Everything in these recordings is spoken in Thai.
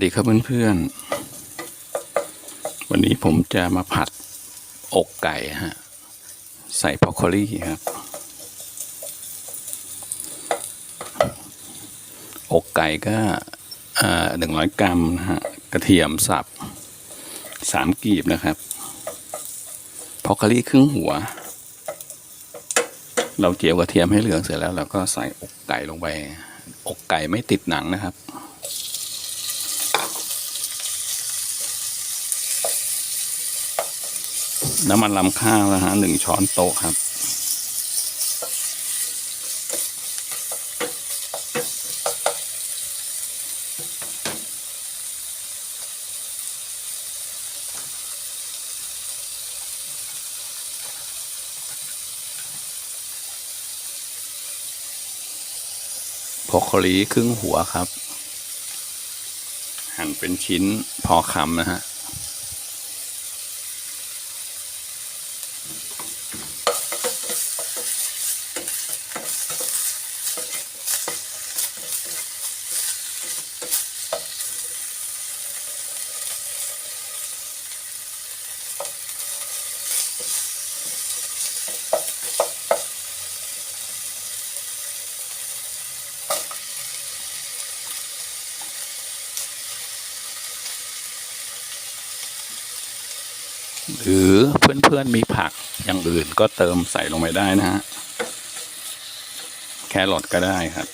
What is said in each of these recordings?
สวัสดีครับเพื่อนๆ วันนี้ผมจะมาผัดอกไก่ฮะ ใส่พอกโคลี่ครับ อกไก่ก็หนึ่งร้อยกรัมนะฮะ กระเทียมสับสามกีบนะครับพอกโคลี่ครึ่งหัว เราเจียวกระเทียมให้เหลืองเสร็จแล้วเราก็ใส่อกไก่ลงไป อกไก่ไม่ติดหนังนะครับ น้ำมันลำข้าวนะฮะหนึ่งช้อนโต๊ะครับ พอกโคลีครึ่งหัวครับ หั่นเป็นชิ้นพอคำนะฮะ หรือ เพื่อนๆมีผักอย่างอื่นก็เติมใส่ลงไปได้นะฮะ แครอทก็ได้ครับ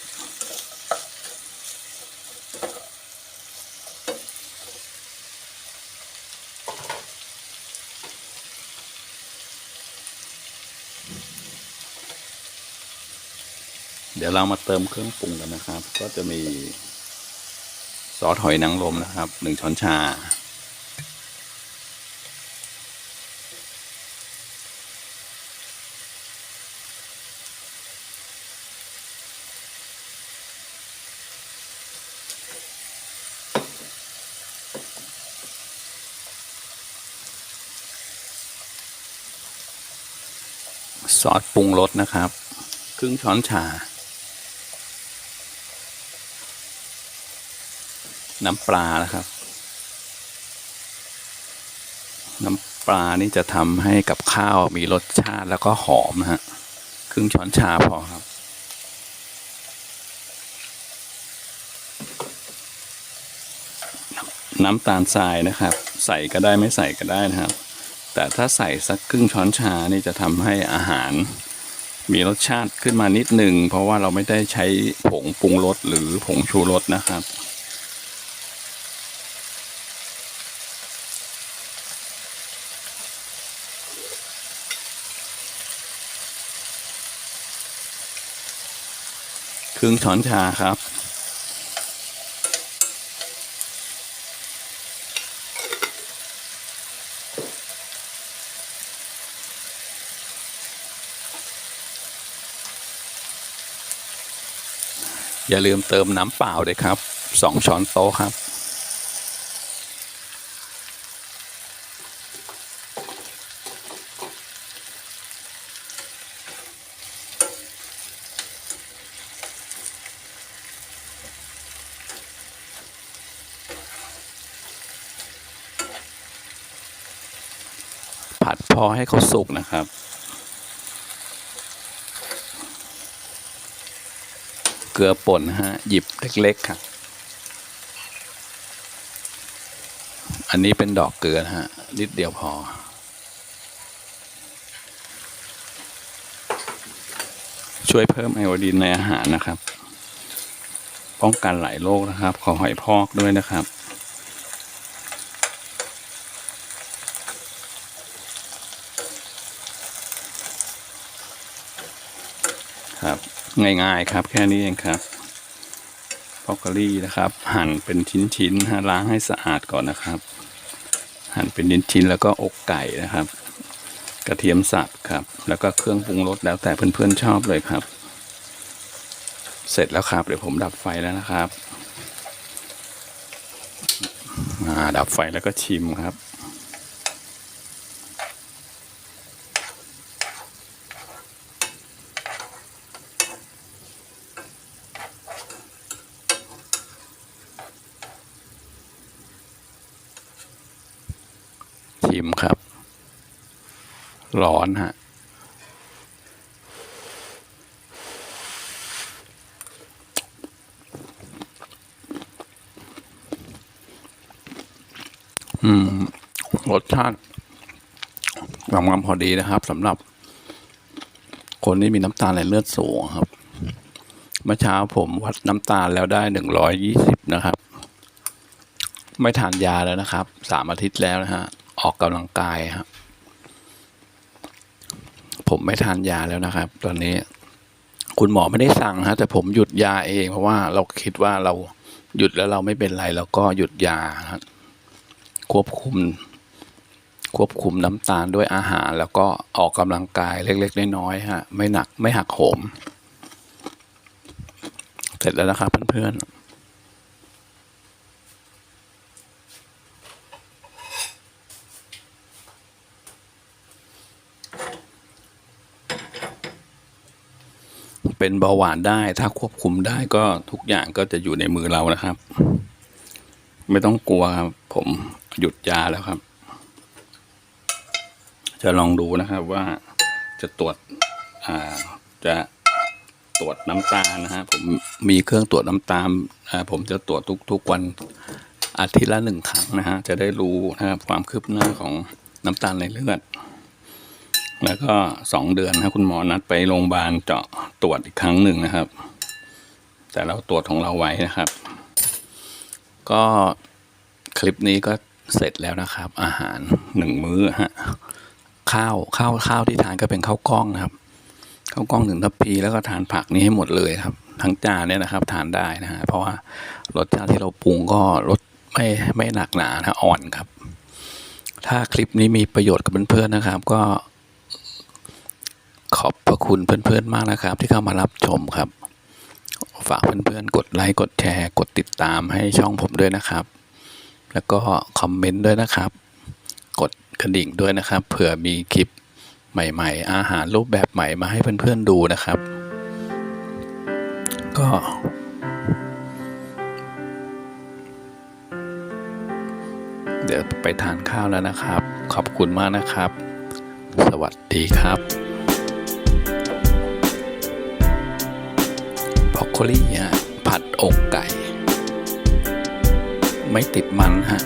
เดี๋ยวเรามาเติมเครื่องปรุงกันนะครับ ก็จะมีซอสหอยนางรมนะครับหนึ่งช้อนชา ซอสปรุงรสนะครับ ครึ่งช้อนชา น้ำปลานะครับ น้ำปลานี่จะทำให้กับข้าวมีรสชาติแล้วก็หอมนะฮะครึ่งช้อนชาพอครับน้ำตาลทรายนะครับ ใส่ก็ได้ไม่ใส่ก็ได้นะครับ แต่ถ้าใส่สักครึ่งช้อนชานี่จะทำให้อาหารมีรสชาติขึ้นมานิดหนึ่งเพราะว่าเราไม่ได้ใช้ผงปรุงรสหรือผงชูรสนะครับ ครึ่งช้อนชาครับ อย่าลืมเติมน้ำเปล่าด้วยครับสองช้อนโต๊ะครับ ผัดพอให้เขาสุกนะครับ เกลือป่นฮะ หยิบเล็ก ๆ ครับ อันนี้เป็นดอกเกลือฮะ นิดเดียวพอ ช่วยเพิ่มไอโอดีนในอาหารนะครับ ป้องกันหลายโรคนะครับ ขอหอยพอกด้วยนะครับ ง่ายๆครับ แค่นี้เองครับพอกโคลี่นะครับ หั่นเป็นชิ้นๆนะล้างให้สะอาดก่อนนะครับ หั่นเป็นชิ้นๆแล้วก็อกไก่นะครับ กระเทียมสับครับ แล้วก็เครื่องปรุงรสแล้วแต่เพื่อนๆชอบเลยครับ เสร็จแล้วครับเดี๋ยวผมดับไฟแล้วนะครับดับไฟแล้วก็ชิมครับ ชิมครับร้อนฮะอืมรสชาติกำลังพอดีนะครับสำหรับ คนที่มีน้ำตาลในเลือดสูงครับ เมื่อเช้าผมวัดน้ำตาลแล้วได้หนึ่งร้อยยี่สิบนะครับ ไม่ทานยาแล้วนะครับสามอาทิตย์แล้วนะฮะ ออกกำลังกายครับผมไม่ทานยาแล้วนะครับ ตอนนี้ คุณหมอไม่ได้สั่งฮะแต่ผมหยุดยาเอง เพราะว่าเราคิดว่าเราหยุดแล้วเราไม่เป็นไรเราก็หยุดยาครับควบคุม ควบคุมน้ำตาลด้วยอาหาร แล้วก็ออกกำลังกายเล็กๆน้อยๆฮะ ไม่หนักไม่หักโหม เสร็จแล้วนะครับเพื่อนๆ เป็นเบาหวานได้ ถ้าควบคุมได้ก็ทุกอย่างก็จะอยู่ในมือเรานะครับ ไม่ต้องกลัวครับ ผมหยุดยาแล้วครับ จะลองดูนะครับว่าจะตรวจจะตรวจน้ำตาลนะฮะผมมีเครื่องตรวจน้ำตาลผมจะตรวจทุกๆวันอาทิตย์ละหนึ่งครั้งนะฮะจะได้รู้นะครับความคืบหน้าของน้ำตาลในเลือด แล้วก็สองเดือนนะคุณหมอนัดไปโรงพยาบาลเจาะตรวจอีกครั้งหนึ่งนะครับ แต่เราตรวจของเราไว้นะครับ ก็คลิปนี้ก็เสร็จแล้วนะครับ อาหารหนึ่งมื้อฮะข้าวข้าวข้าวที่ทานก็เป็นข้าวกล้องนะครับข้าวกล้องหนึ่งทัพพีแล้วก็ทานผักนี้ให้หมดเลยครับ ทั้งจานเนี่ยนะครับ ทานได้นะฮะเพราะว่ารสชาติที่เราปรุงก็รสไม่ไม่หนักหนานะอ่อนครับ ถ้าคลิปนี้มีประโยชน์กับเพื่อนๆนะครับ ก็ ขอบพระคุณเพื่อนๆมากนะครับ ที่เข้ามารับชมครับ ฝากเพื่อนๆกดไลค์กดแชร์กดติดตามให้ช่องผมด้วยนะครับ แล้วก็คอมเมนต์ด้วยนะครับ กดกระดิ่งด้วยนะครับ เผื่อมีคลิปใหม่ๆ อาหารรูปแบบใหม่มาให้เพื่อนๆดูนะครับ ก็ เดี๋ยวไปทานข้าวแล้วนะครับ ขอบคุณมากนะครับ สวัสดีครับ โคลี่ฮะผัดอกไก่ ไม่ติดมันฮะ